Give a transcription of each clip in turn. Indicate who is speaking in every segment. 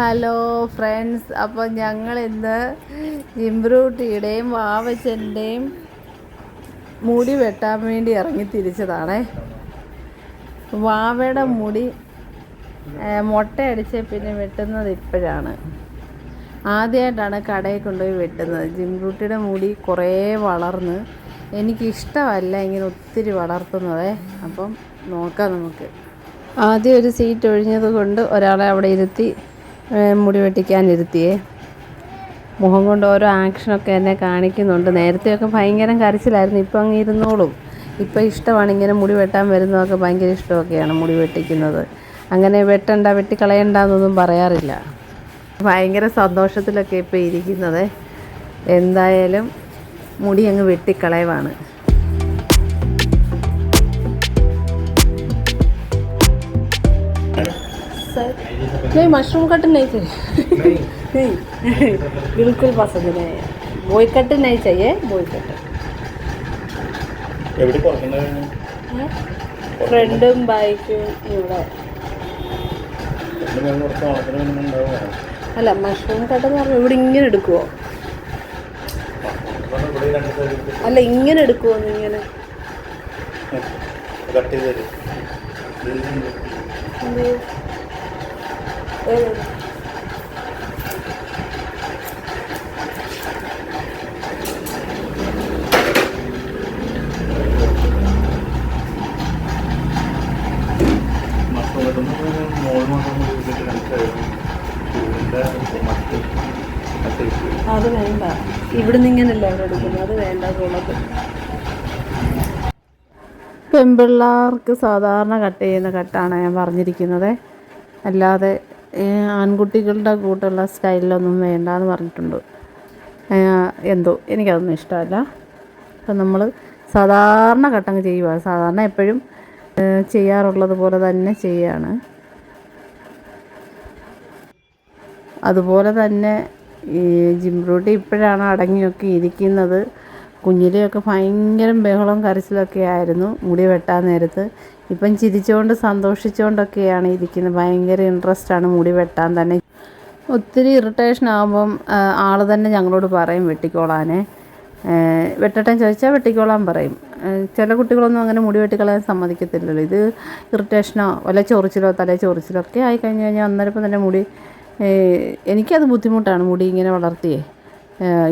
Speaker 1: Hello friends അപ്പോൾ ഞങ്ങൾ ഇന്ന് ജിംബ്രൂട്ടിയുടെയും വാവച്ചന്റെയും മുടി വെട്ടാൻ വേണ്ടി ഇറങ്ങി തിരിച്ചതാണേ. വാവയുടെ മുടി മുട്ടയടിച്ച് പിന്നെ വെട്ടുന്നത് ഇപ്പോഴാണ്. ആദ്യമായിട്ടാണ് കടയിൽ കൊണ്ടുപോയി വെട്ടുന്നത്. ജിംബ്രൂട്ടിയുടെ മുടി കുറേ വളർന്ന് എനിക്കിഷ്ടമല്ല ഇങ്ങനെ ഒത്തിരി വളർത്തുന്നതേ. അപ്പം നോക്കാം നമുക്ക്. ആദ്യം ഒരു സീറ്റ് ഒഴിഞ്ഞത് കൊണ്ട് ഒരാളെ അവിടെ ഇരുത്തി മുടി വെട്ടിക്കാനിരുത്തിയേ. മുഖം കൊണ്ട് ഓരോ ആക്ഷനൊക്കെ എന്നെ കാണിക്കുന്നുണ്ട്. നേരത്തെയൊക്കെ ഭയങ്കര കരച്ചിലായിരുന്നു. ഇപ്പം അങ്ങ് ഇരുന്നോളും. ഇപ്പം ഇഷ്ടമാണ് ഇങ്ങനെ മുടി വെട്ടാൻ വരുന്നതൊക്കെ ഭയങ്കര ഇഷ്ടമൊക്കെയാണ് മുടി വെട്ടിക്കുന്നത്. അങ്ങനെ വെട്ടണ്ട വെട്ടിക്കളയണ്ട എന്നൊന്നും പറയാറില്ല. ഭയങ്കര സന്തോഷത്തിലൊക്കെ ഇപ്പോൾ ഇരിക്കുന്നത്. എന്തായാലും മുടി അങ്ങ് വെട്ടിക്കളയവാണ്. सर नहीं मशरूम कट नहीं चाहिए नहीं बिल्कुल पसंद नहीं है बॉय कट नहीं चाहिए बॉय कट
Speaker 2: എവിടെ കുറക്കുന്നത്
Speaker 1: ഫ്രണ്ടും ബൈക്കും ഇവിടെ
Speaker 2: രണ്ട് മൂന്ന് കുറച്ച് ഓണത്തിന് മുന്നേ ഉണ്ടാവുക
Speaker 1: അല്ല മഷ്റൂം കട്ട് എന്ന് പറഞ്ഞാൽ ഇവിടെ ഇങ്ങനെ എടുക്കുവോ
Speaker 2: ഇവിടെ ഈ രണ്ട് സൈഡ് എടുത്ത്
Speaker 1: അല്ല ഇങ്ങനെ എടുക്കുവോ ഇങ്ങനെ
Speaker 2: കട്ട് ചെയ്ത്
Speaker 1: അത് വേണ്ട. ഇവിടുന്ന് ഇങ്ങനല്ല അവിടെ എടുക്കുന്നത്? അത് വേണ്ട പെൺപിള്ളേർക്ക് സാധാരണ കട്ട് ചെയ്യുന്ന കട്ടാണ് ഞാൻ പറഞ്ഞിരിക്കുന്നത്. അല്ലാതെ ആൺകുട്ടികളുടെ കൂട്ടുള്ള സ്റ്റൈലിലൊന്നും വേണ്ടാന്ന് പറഞ്ഞിട്ടുണ്ട്. എന്തോ എനിക്കതൊന്നും ഇഷ്ടമല്ല. അപ്പം നമ്മൾ സാധാരണ കട്ടങ്ങ് ചെയ്യുക സാധാരണ എപ്പോഴും ചെയ്യാറുള്ളത് പോലെ തന്നെ ചെയ്യാണ്. അതുപോലെ തന്നെ ഈ ജിംറൂട്ടി ഇപ്പോഴാണ് അടങ്ങിയൊക്കെ ഇരിക്കുന്നത്. കുഞ്ഞിലെയൊക്കെ ഭയങ്കര ബഹളം കരച്ചിലൊക്കെ ആയിരുന്നു. മുടി വെട്ടാൻ നേരത്ത്. ഇപ്പം ചിരിച്ചുകൊണ്ട് സന്തോഷിച്ചുകൊണ്ടൊക്കെയാണ് ഇരിക്കുന്നത്. ഭയങ്കര ആണ് മുടി വെട്ടാൻ തന്നെ. ഒത്തിരി ഇറിറ്റേഷൻ ആകുമ്പം ആൾ തന്നെ ഞങ്ങളോട് പറയും വെട്ടിക്കോളാനേ. വെട്ടട്ടെ ചോദിച്ചാൽ വെട്ടിക്കോളാൻ പറയും. ചില കുട്ടികളൊന്നും അങ്ങനെ മുടി വെട്ടിക്കളയാൻ സമ്മതിക്കത്തില്ലല്ലോ. ഇത് ഇറിറ്റേഷനോ വല്ല ചൊറിച്ചിലോ തല ചൊറിച്ചിലോ ഒക്കെ ആയി കഴിഞ്ഞ് കഴിഞ്ഞാൽ അന്നേരം തന്നെ മുടി എനിക്കത് ബുദ്ധിമുട്ടാണ് മുടി ഇങ്ങനെ വളർത്തിയേ.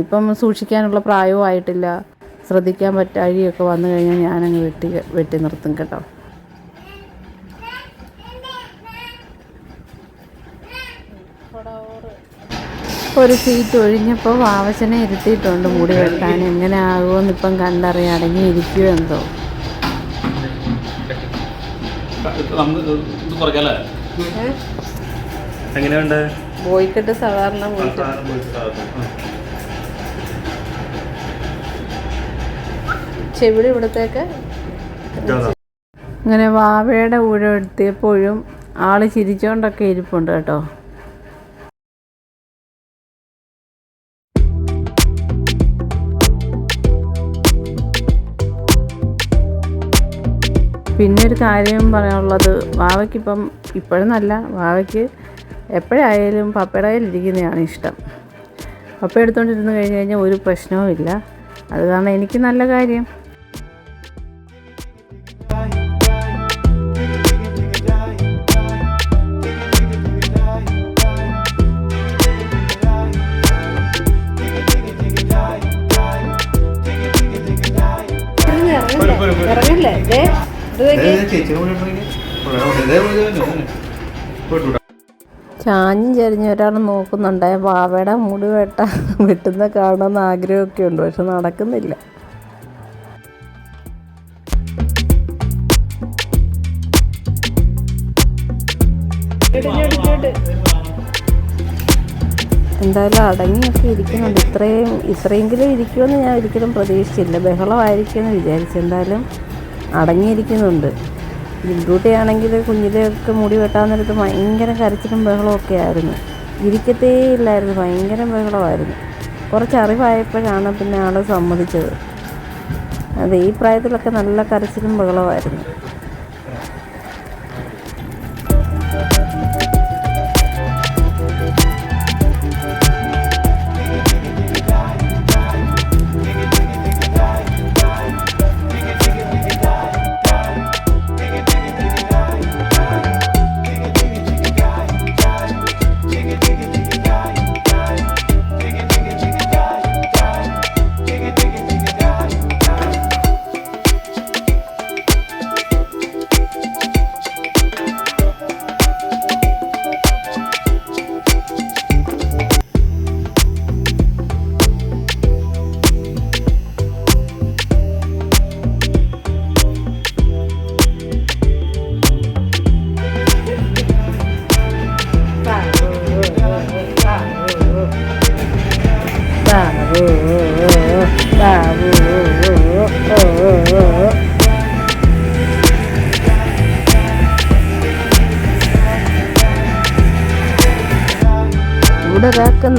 Speaker 1: ഇപ്പം സൂക്ഷിക്കാനുള്ള പ്രായവും ആയിട്ടില്ല. ശ്രദ്ധിക്കാൻ പറ്റാഴിയൊക്കെ വന്നു കഴിഞ്ഞാൽ ഞാനങ്ങ് വെട്ടി വെട്ടി നിർത്തും കേട്ടോ. ഒരു സീറ്റ് ഒഴിഞ്ഞപ്പോൾ വാവച്ചനെ ഇരുത്തിയിട്ടുണ്ട് മുടി വെട്ടാൻ. എങ്ങനെ ആകുമെന്ന് ഇപ്പം കണ്ടറിയാം എന്തോ
Speaker 2: നമുക്ക് ഇത് കുറയ്ക്കല്ലേ എങ്ങനെയുണ്ട്
Speaker 1: ബോയ്ക്കട്ട് സാധാരണ ചെവിടി ഇവിടത്തേക്ക്. അങ്ങനെ വാവയുടെ ഊഴം എടുത്തിയപ്പോഴും ആൾ ചിരിച്ചോണ്ടൊക്കെ ഇരിപ്പുണ്ട് കേട്ടോ. പിന്നെ ഒരു കാര്യം പറയാനുള്ളത് വാവയ്ക്കിപ്പം ഇപ്പോഴെന്നല്ല വാവയ്ക്ക് എപ്പോഴായാലും പപ്പയുടെ കയ്യിലിരിക്കുന്നതാണ് ഇഷ്ടം. പപ്പ എടുത്തുകൊണ്ടിരുന്ന് കഴിഞ്ഞ് കഴിഞ്ഞാൽ ഒരു പ്രശ്നവും ഇല്ല അത് കാരണം എനിക്ക് നല്ല കാര്യം. ചാഞ്ഞും ചരിഞ്ഞ് ഒരാൾ നോക്കുന്നുണ്ട് വാവയുടെ മുടി വെട്ട വെട്ടുന്ന കാണണമെന്ന് ആഗ്രഹമൊക്കെ ഉണ്ട് പക്ഷെ നടക്കുന്നില്ല. എന്തായാലും അടങ്ങിയൊക്കെ ഇരിക്കുന്നുണ്ട്. ഇത്രയും ഇത്രയെങ്കിലും ഇരിക്കുമെന്ന് ഞാൻ ഒരിക്കലും പ്രതീക്ഷിച്ചില്ല. ബഹളമായിരിക്കുമെന്ന് വിചാരിച്ചു. എന്തായാലും അടങ്ങിയിരിക്കുന്നുണ്ട്. ജിൻഡൂട്ടിയാണെങ്കിൽ കുഞ്ഞിലെയൊക്കെ മുടി വെട്ടാൻ നേരത്ത് ഭയങ്കര കരച്ചിലും ബഹളമൊക്കെ ആയിരുന്നു. ഇരിക്കത്തേ ഇല്ലായിരുന്നു ഭയങ്കര ബഹളമായിരുന്നു. കുറച്ച് അറിവായപ്പോഴാണ് പിന്നെ ആൾ സമ്മതിച്ചത്. അതെ ഈ പ്രായത്തിലൊക്കെ നല്ല കരച്ചിലും ബഹളമായിരുന്നു.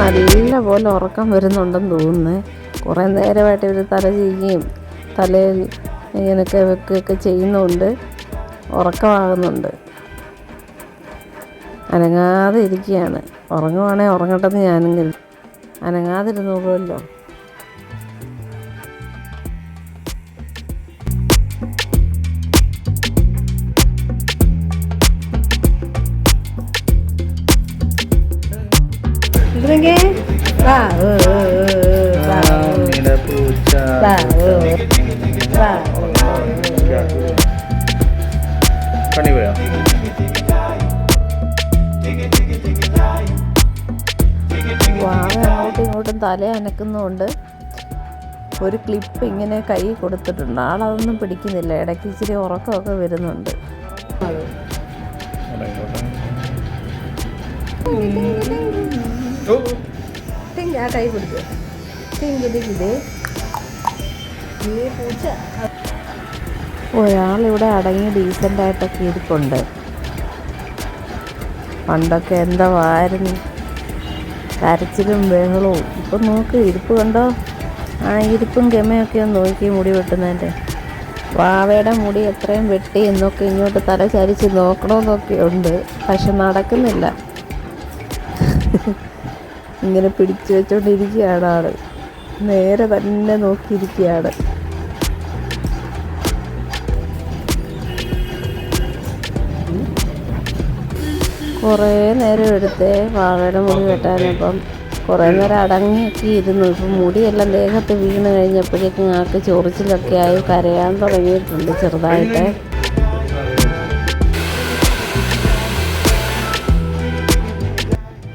Speaker 1: നല്ല പോലെ ഉറക്കം വരുന്നുണ്ടെന്ന് തോന്നുന്നു. കുറേ നേരമായിട്ട് ഇവർ തല ചെയ്യുകയും തലയിൽ ഇങ്ങനെയൊക്കെ വെക്കുകയൊക്കെ ചെയ്യുന്നുണ്ട്. ഉറക്കമാകുന്നുണ്ട്. അനങ്ങാതെ ഇരിക്കുകയാണ്. ഉറങ്ങുവാണെങ്കിൽ ഉറങ്ങട്ടെന്ന് ഞാനെങ്കിൽ. അനങ്ങാതിരുന്നോളുമല്ലോ. ഇതൊക്കെ
Speaker 2: പണി പോയാ?
Speaker 1: വാവ അങ്ങോട്ടും ഇങ്ങോട്ടും തല അനക്കുന്നതുകൊണ്ട് ഒരു ക്ലിപ്പ് ഇങ്ങനെ കൈ കൊടുത്തിട്ടുണ്ട്. ആളതൊന്നും പിടിക്കുന്നില്ല. ഇടയ്ക്ക് ഇച്ചിരി ഉറക്കമൊക്കെ വരുന്നുണ്ട്. ആ കൈ പിടിച്ചു ഒരാളിവിടെ അടങ്ങി ഡീസന്റായിട്ടൊക്കെ ഇരിപ്പുണ്ട്. പണ്ടൊക്കെ എന്താ വായിരുന്നു കരച്ചിലും ബഹളവും. ഇപ്പം നോക്ക് ഇരിപ്പ് കണ്ടോ? ആ ഇരിപ്പും ഗമയൊക്കെ ഒന്ന് നോക്കി മുടി വെട്ടുന്നതിന്റെ വാവയുടെ മുടി എത്രയും വെട്ടി എന്നൊക്കെ ഇങ്ങോട്ട് തല ചരിച്ച് നോക്കണമെന്നൊക്കെ ഉണ്ട്. പക്ഷെ നടക്കുന്നില്ല. ഇങ്ങനെ പിടിച്ചു വെച്ചോണ്ടിരിക്കുകയാണ് ആൾ. നേരെ തന്നെ നോക്കിയിരിക്കുകയാണ്. കുറേ നേരം എടുത്തേ വാഴയുടെ മുടി വെട്ടാനിപ്പം കുറേ നേരം അടങ്ങിയൊക്കെ ഇരുന്നു. ഇപ്പം മുടിയെല്ലാം ദേഹത്ത് വീണ് കഴിഞ്ഞപ്പോഴേക്കും ആൾക്ക് ചൊറിച്ചിലൊക്കെ ആയി കരയാൻ തുടങ്ങിയിട്ടുണ്ട് ചെറുതായിട്ട്.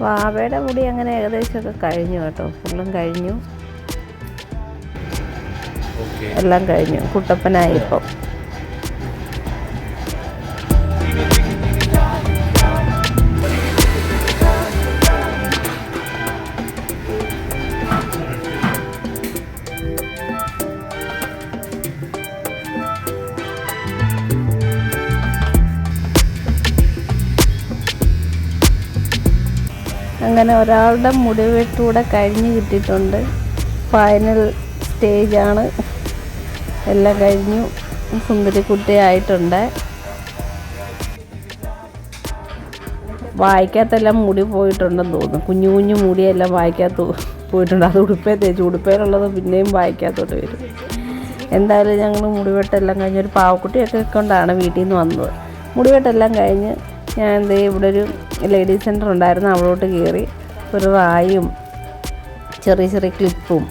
Speaker 1: വാവയുടെ മുടി അങ്ങനെ ഏകദേശമൊക്കെ കഴിഞ്ഞു കേട്ടോ. ഫുള്ളും കഴിഞ്ഞു. എല്ലാം കഴിഞ്ഞു. കുട്ടപ്പനായി ഇപ്പം. അങ്ങനെ ഒരാളുടെ മുടിവെട്ടൂടെ കഴിഞ്ഞ് കിട്ടിയിട്ടുണ്ട്. ഫൈനൽ സ്റ്റേജാണ് എല്ലാം കഴിഞ്ഞു. സുന്ദരിക്കുട്ടിയായിട്ടുണ്ട് വായിക്കാത്തെല്ലാം മുടി പോയിട്ടുണ്ടെന്ന് തോന്നുന്നു. കുഞ്ഞു കുഞ്ഞു മുടിയെല്ലാം വായിക്കാത്ത പോയിട്ടുണ്ട്. അത് ഉടുപ്പേ തേച്ച്. ഉടുപ്പേലുള്ളത് പിന്നെയും വായിക്കാത്തോട്ട് വരും. എന്തായാലും ഞങ്ങൾ മുടിവെട്ടെല്ലാം കഴിഞ്ഞ് ഒരു പാവക്കുട്ടിയൊക്കെ കൊണ്ടാണ് വീട്ടിൽ നിന്ന് വന്നത്. മുടിവെട്ടെല്ലാം കഴിഞ്ഞ് ഞാൻ എന്തേ ഇവിടെ ഒരു ലേഡീസ് സെന്റർ ഉണ്ടായിരുന്നു. അവളോട്ട് കയറി ഒരു വായും ചെറിയ ചെറിയ ക്ലിപ്പും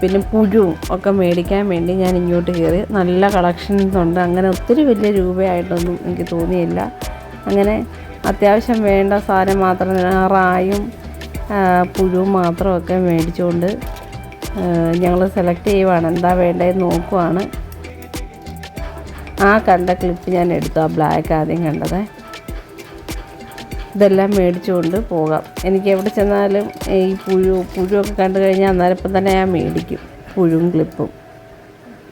Speaker 1: പിന്നെ പുഴുവും ഒക്കെ മേടിക്കാൻ വേണ്ടി ഞാൻ ഇങ്ങോട്ട് കയറി നല്ല കളക്ഷൻസ് ഉണ്ട്. അങ്ങനെ ഒത്തിരി വലിയ രൂപയായിട്ടൊന്നും എനിക്ക് തോന്നിയില്ല. അങ്ങനെ അത്യാവശ്യം വേണ്ട സാധനം മാത്രം റായും പുഴുവും മാത്രമൊക്കെ മേടിച്ചുകൊണ്ട് ഞങ്ങൾ സെലക്ട് ചെയ്യുവാണ്. എന്താ വേണ്ടതെന്ന് നോക്കുവാണ്. ആ കണ്ട ക്ലിപ്പ് ഞാൻ എടുത്തു ആ ബ്ലാക്ക് ആദ്യം കണ്ടത്. ഇതെല്ലാം മേടിച്ചുകൊണ്ട് പോകാം. എനിക്ക് എവിടെ ചെന്നാലും ഈ പുഴു പുഴുവൊക്കെ കണ്ടു കഴിഞ്ഞാൽ അന്നേരം ഇപ്പം തന്നെ ഞാൻ മേടിക്കും പുഴുവും ക്ലിപ്പും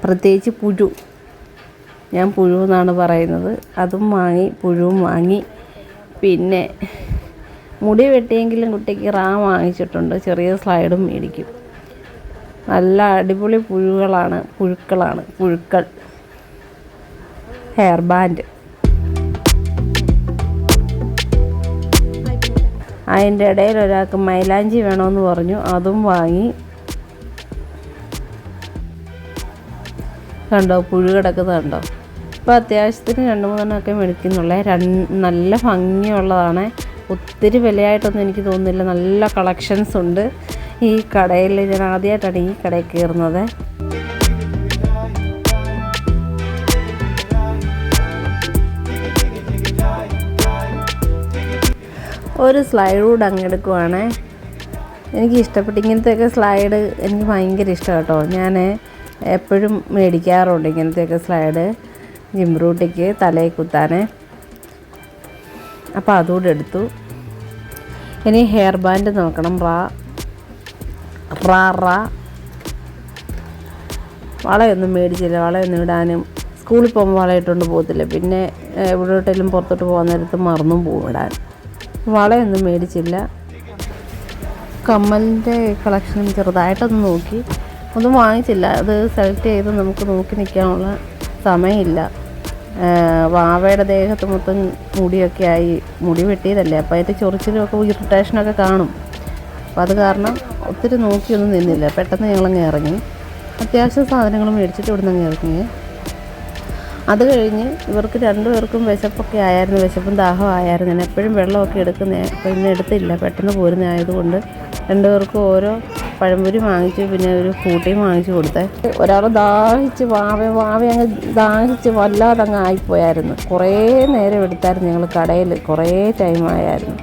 Speaker 1: പ്രത്യേകിച്ച് പുഴു. ഞാൻ പുഴു എന്നാണ് പറയുന്നത്. അതും വാങ്ങി പുഴുവും വാങ്ങി. പിന്നെ മുടി വെട്ടിയെങ്കിലും കുട്ടിക്ക് റാ വാങ്ങിച്ചിട്ടുണ്ട്. ചെറിയ സ്ലൈഡും മേടിക്കും. നല്ല അടിപൊളി പുഴുകളാണ് പുഴുക്കളാണ് പുഴുക്കൾ. ഹെയർ ബാൻഡ് അതിന്റെ ഇടയിൽ ഒരാൾക്ക് മൈലാഞ്ചി വേണമെന്ന് പറഞ്ഞു അതും വാങ്ങി. കണ്ടോ പുഴു കിടക്കുന്നുണ്ടോ ഇപ്പോൾ അത്യാവശ്യത്തിന് രണ്ട് മൂന്നെണ്ണമൊക്കെ മേടിക്കുന്നുള്ളേ. രണ്ട് നല്ല ഭംഗിയുള്ളതാണ്. ഒത്തിരി വിലയായിട്ടൊന്നും എനിക്ക് തോന്നുന്നില്ല. നല്ല കളക്ഷൻസ് ഉണ്ട്. ഈ കടയിൽ ഞാൻ ആദ്യമായിട്ടാണ് ഈ കടയിൽ കയറുന്നത്. ഒരു സ്ലൈഡ് കൂടെ അങ്ങ് എനിക്ക് ഇഷ്ടപ്പെട്ട് ഇങ്ങനത്തെയൊക്കെ സ്ലൈഡ് എനിക്ക് ഭയങ്കര ഇഷ്ടം കേട്ടോ. ഞാൻ എപ്പോഴും മേടിക്കാറുണ്ട് ഇങ്ങനത്തെയൊക്കെ സ്ലൈഡ് ജിംറൂട്ടിക്ക് തലയിൽ കുത്താൻ അപ്പോൾ അതുകൂടെ എടുത്തു. ഇനി ഹെയർ ബാൻഡ് നോക്കണം. റാ റാ റാ. വളയൊന്നും മേടിച്ചില്ല. വളയൊന്നും ഇടാനും സ്കൂളിൽ പോകുമ്പോൾ വളയിട്ടുകൊണ്ട് പോകത്തില്ല. പിന്നെ എവിടോട്ടെങ്കിലും പുറത്തോട്ട് പോകുന്ന നേരത്ത് മറന്നും പോകും ഇടാൻ. വളയൊന്നും മേടിച്ചില്ല. കമ്മലിന്റെ കളക്ഷൻ ചെറുതായിട്ടൊന്ന് നോക്കി. ഒന്നും വാങ്ങിച്ചില്ല. അത് സെലക്ട് ചെയ്ത് നമുക്ക് നോക്കി നിൽക്കാനുള്ള സമയമില്ല. വാവയുടെ ദേഹത്ത് മൊത്തം മുടിയൊക്കെ ആയി മുടി വെട്ടിയതല്ലേ? അപ്പോൾ അതിന്റെ ചൊറിച്ചിലൊക്കെ ഇറിറ്റേഷനൊക്കെ കാണും. അപ്പോൾ അത് കാരണം ഒത്തിരി നോക്കിയൊന്നും നിന്നില്ല. പെട്ടെന്ന് ഞങ്ങളങ്ങ് ഇറങ്ങി. അത്യാവശ്യം സാധനങ്ങൾ മേടിച്ചിട്ട് ഇവിടുന്ന് അങ്ങ് ഇറങ്ങി. അത് കഴിഞ്ഞ് ഇവർക്ക് രണ്ടുപേർക്കും വിശപ്പൊക്കെ ആയായിരുന്നു. വിശപ്പും ദാഹം ആയായിരുന്നു. ഞാൻ എപ്പോഴും വെള്ളമൊക്കെ എടുക്കുന്ന പിന്നെ എടുത്തില്ല. പെട്ടെന്ന് പോരുന്ന ആയതുകൊണ്ട് രണ്ടുപേർക്കും ഓരോ പഴംപൊരി വാങ്ങിച്ചു പിന്നെ ഒരു കൂട്ടിയും വാങ്ങിച്ചു കൊടുത്തേ. ഒരാൾ ദാഹിച്ച് വാവ വാവ അങ്ങ് ദാഹിച്ച് വല്ലാതെ അങ്ങ് ആയിപ്പോയായിരുന്നു. കുറേ നേരം എടുത്തായിരുന്നു ഞങ്ങൾ കടയിൽ കുറേ ടൈം ആയായിരുന്നു.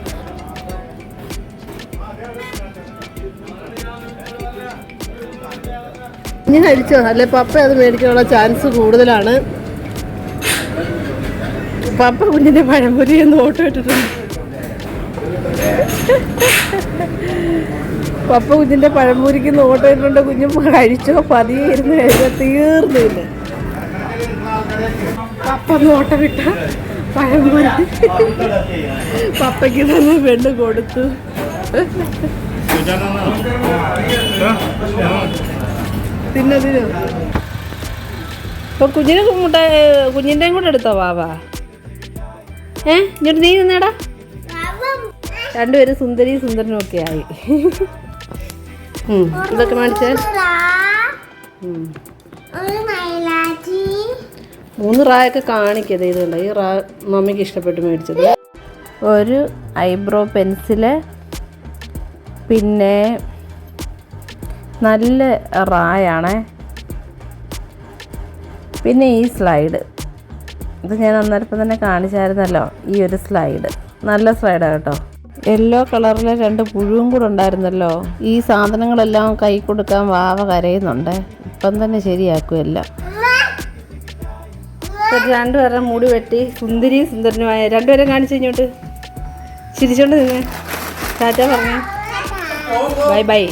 Speaker 3: ഇനി കഴിച്ചോ? അല്ലെ? പപ്പ അത് മേടിക്കാനുള്ള ചാൻസ് കൂടുതലാണ്. പപ്പ കുഞ്ഞിന്റെ പഴംപൊരി എന്ന് ഓട്ടം ഇട്ടിട്ടുണ്ട്. പപ്പ കുഞ്ഞിന്റെ പഴംപൊരിക്ക് ഓട്ടോ ഇട്ടിട്ടുണ്ട്. കുഞ്ഞു കഴിച്ചോ? പതിയെ ഇരുന്ന് കഴിഞ്ഞാൽ തീർന്നില്ല. പപ്പ ഒന്ന് ഇട്ട വിട്ട പഴംപൊരി. പപ്പയ്ക്ക് തന്നെ പെണ്ണ് കൊടുത്തു. തിന്നതിനോ തിന്നോ.
Speaker 1: ഇപ്പൊ കുഞ്ഞിനെ മുട്ട കുഞ്ഞിന്റെയും കൂടെ എടുത്തോ വാവ? ഏ ഇങ്ങോട്ട് നീ നിന്നേടാ. രണ്ടുപേരും സുന്ദരി സുന്ദരനും ഒക്കെ ആയി. ഇതൊക്കെ മേടിച്ചേ മൂന്ന് റായൊക്കെ കാണിക്കത് ഇതുണ്ട് ഈ റാ മമ്മിക്ക് ഇഷ്ടപ്പെട്ട് മേടിച്ചത്. ഒരു ഐബ്രോ പെൻസിൽ പിന്നെ നല്ല റായാണേ. പിന്നെ ഈ സ്ലൈഡ്. ഇത് ഞാൻ അന്നേരപ്പം തന്നെ കാണിച്ചായിരുന്നല്ലോ ഈ ഒരു സ്ലൈഡ് നല്ല സ്ലൈഡാണ് കേട്ടോ. യെല്ലോ കളറിലെ രണ്ട് പുഴുവും കൂടെ ഉണ്ടായിരുന്നല്ലോ. ഈ സാധനങ്ങളെല്ലാം കൈ കൊടുക്കാൻ വാവ കരയുന്നുണ്ട്. ഇപ്പം തന്നെ ശരിയാക്കും എല്ലാം ഇപ്പൊ രണ്ടുപേരുടെ മുടി വെട്ടി സുന്ദരി സുന്ദരനുമായ രണ്ടുപേരെ കാണിച്ചു കഴിഞ്ഞോട്ട് ചിരിച്ചോണ്ട് നിന്ന്. ടാറ്റ പറഞ്ഞു.
Speaker 4: Bye bye.